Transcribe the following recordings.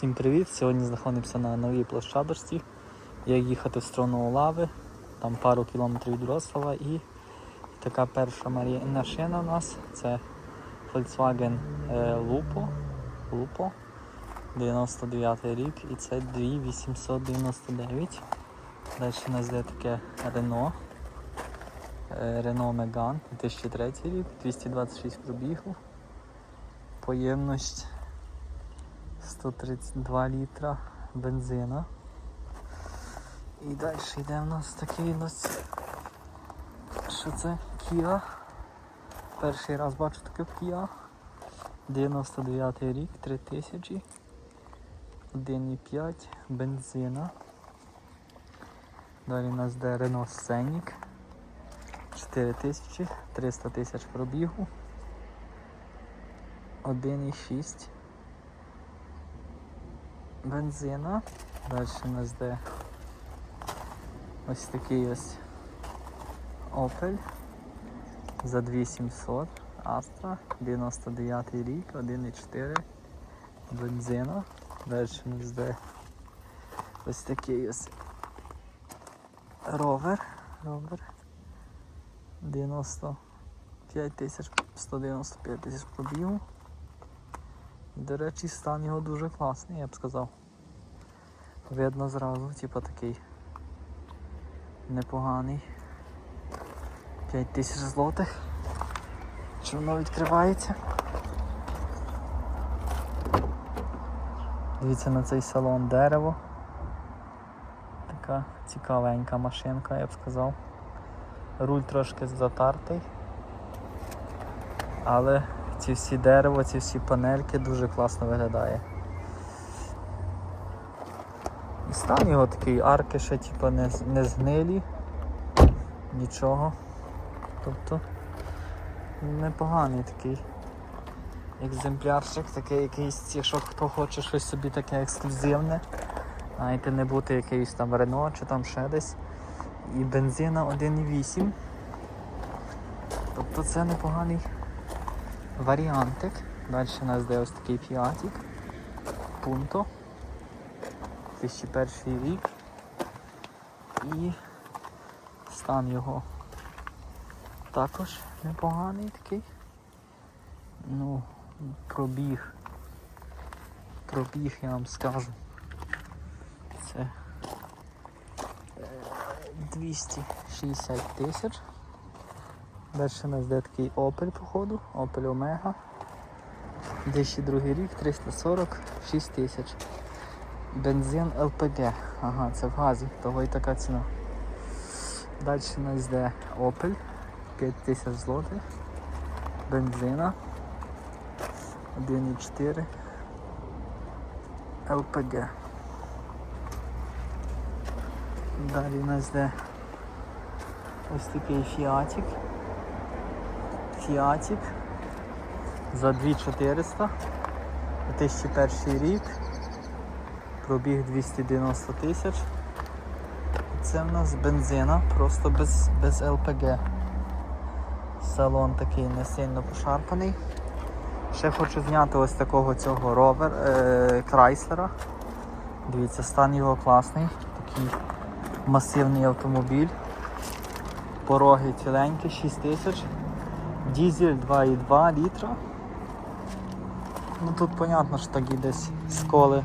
Всім привіт! Сьогодні знаходимося на новій площадочці. Як їхати в сторону Олави, там пару кілометрів від Рослава і така перша машина у нас це Volkswagen е, Lupo, Lupo 99 рік і це 2899. Далі у нас є таке Renault. Renault Megane 2003 рік, 226 пробігу. Поємність 132 літра бензина. І далі йде в нас такий у нас. Що це? Kia. Перший раз бачу таке в Kia. 99 рік, 3000. 1,5 бензина. Далі у нас йде Renault Scenic. 4000, 300 тисяч пробігу. 1,6 бензина. Далі у нас йде ось такий ось Opel за 2700 Astra, 99 рік, 1,4 бензина. Далі у нас йде ось такий ось Rover. Rover 95 тисяч, 195 тисяч пробігу. До речі, стан його дуже класний, я б сказав. Видно зразу, типу такий непоганий. 5 тисяч злотих. Що воно відкривається. Дивіться на цей салон дерево. Така цікавенька машинка, я б сказав. Руль трошки затартий. Але ці всі дерево, ці всі панельки дуже класно виглядає. І стан його такий, арки ще типу, не, не згнилі, нічого. Тобто непоганий такий екземплярчик, такий якийсь, якщо хто хоче щось собі таке ексклюзивне, знаєте, не бути якийсь там Рено чи там ще десь. І бензина 1,8. Тобто це непоганий варіантик. Далі у нас йде ось такий фіатик. Пунто. 2001 рік. І стан його також непоганий такий. Ну, пробіг. Пробіг, я вам скажу. Це е, 260 тисяч. Далі у нас йде такий Opel, походу, Opel Omega. 2002 рік, 346 тисяч. Бензин ЛПГ. Ага, це в газі, того і така ціна. Далі у нас йде Opel 5 тисяч злотих. Бензина 1,4 ЛПГ. Далі у нас йде ось такий фіатик. Фіатик за 2400. 2001 рік. Пробіг 290 тисяч. Це в нас бензина, просто без, без ЛПГ. Салон такий не сильно пошарпаний. Ще хочу зняти ось такого цього ровер е. Дивіться, стан його класний. Такий масивний автомобіль. Пороги ціленькі, 6 тисяч. Дізель 2,2 літра. Ну тут понятно, що такі десь сколи.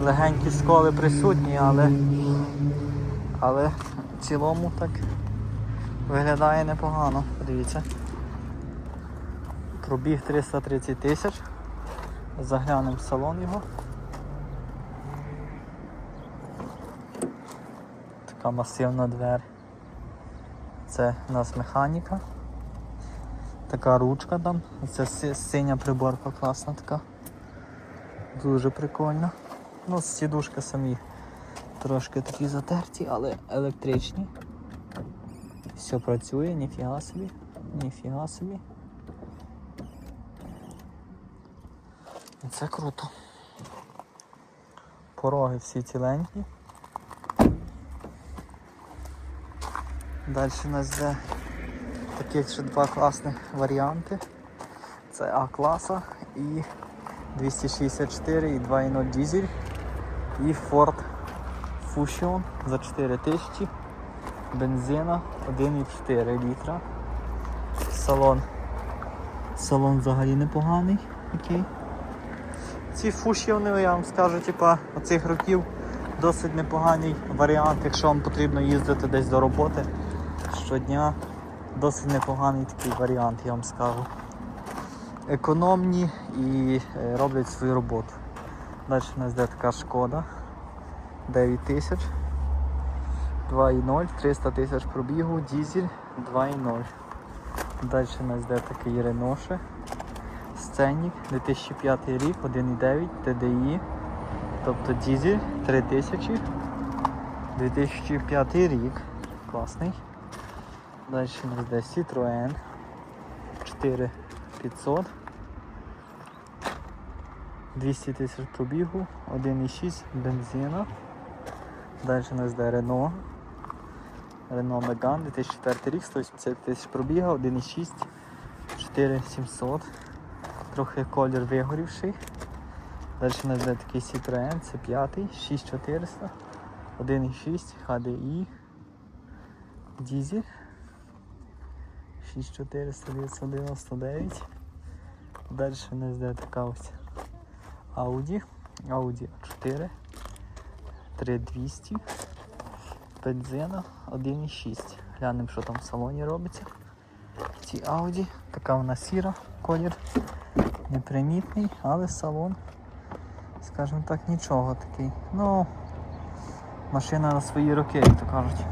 Легенькі сколи присутні, але, але в цілому так виглядає непогано. Подивіться. Пробіг 330 тисяч. Заглянемо в салон його. Така масивна двері. Це у нас механіка. Така ручка там. Це синя приборка класна така. Дуже прикольно. Ну, сідушки самі трошки такі затерті, але електричні. Все працює, ніфіга собі, ніфіга собі. І Це круто. Пороги всі ціленькі. Далі у нас йде таких ще два класних варіанти. Це А-класа і 264 і 2.0 дизель. І Ford Fusion за 4000. Бензина 1,4 літра. Салон. Салон взагалі непоганий. Окей. Ці фушіони, я вам скажу, типа, оцих років досить непоганий варіант, якщо вам потрібно їздити десь до роботи щодня. Досить непоганий такий варіант, я вам скажу. Економні і е, роблять свою роботу. Далі у нас йде така шкода. 9000, 2.0, 300 тисяч пробігу, дізель 2.0. Далі у нас йде такий Реноше. Сценік. 2005 рік, 1.9 TDI, тобто дізель 3000, 2005 рік, класний. Далі у нас йде Citroën 4500, 200 тисяч пробігу, 1.6 бензина. Далі у нас йде Renault, Renault Megane 2004 рік, 180 тисяч пробіга, 1.6, 4700 трохи колір вигорівший. Далі у нас йде такий Citroen, це п'ятий, 6400, 1.6 HDI, дізель, 6400 999. Далі у нас йде така ось Audi, Audi A4, 3200, бензина 1.6. Глянемо, що там в салоні робиться. В цій Audi, така вона сіра колір непримітний, але салон, скажімо так, нічого такий. Ну, машина на свої роки, як то кажуть.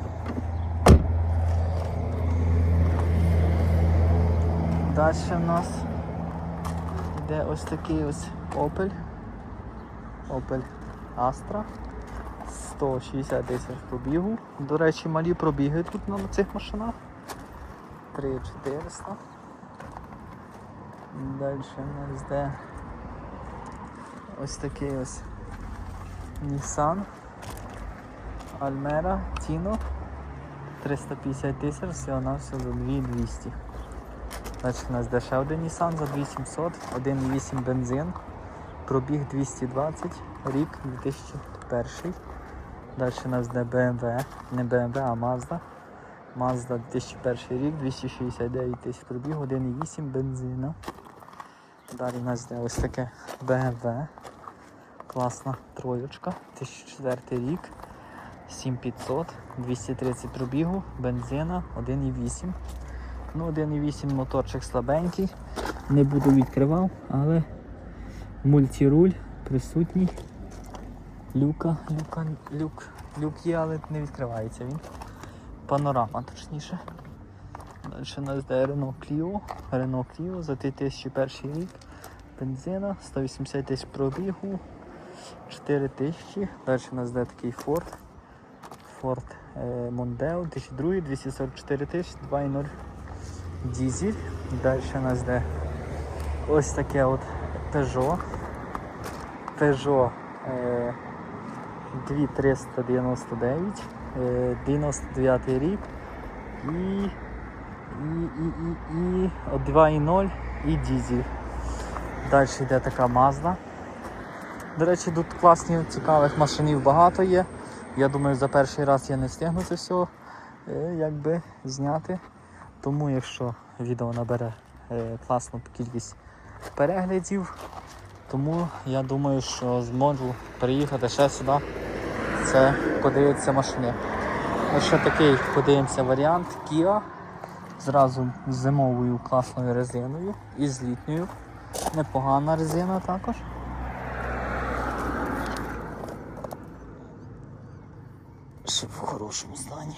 Далі в нас йде ось такий ось Opel. Opel Astra. 160 тисяч пробігу. До речі, малі пробіги тут на цих машинах. 3400. Далі у нас йде ось такий ось Nissan Almera Tino 350 тисяч, всього на все за 2200. Далі у нас один Nissan за 2700, 1.8 бензин, пробіг 220, рік 2001. Далі у нас йде BMW, не BMW, а Mazda. Mazda 2001 рік, 269 тисяч пробіг, 1.8 бензина. Далі у нас йде ось таке BMW. Класна троєчка, 2004 рік, 7500, 230 пробігу, бензина 1,8. Ну, 1,8 моторчик слабенький. Не буду відкривав, але мультируль присутній. Люка, люка, люк, люк є, але не відкривається він. Панорама точніше. Далі нас йде Renault Clio. Renault Clio за 2001 рік. Бензина, 180 тисяч пробігу, 4 тисячі. Далі у нас йде такий Ford. Ford е, Mondeo 2002, 244 тисячі, 2.0 дізель. Далі у нас йде ось таке от Peugeot. Peugeot е, 2399, е, 99 рік і, і, і, і, і 2.0 і дізель. Далі йде така Mazda. До речі, тут класні, цікавих машинів багато є. Я думаю, за перший раз я не встигну це все е, якби зняти. Тому якщо відео набере е, класну кількість переглядів, тому я думаю, що зможу приїхати ще сюди. Це подивитися машини. Ось ще такий подивимося варіант Kia. Зразу з зимовою класною резиною і з літньою. Непогана резина також. Ще в хорошому стані.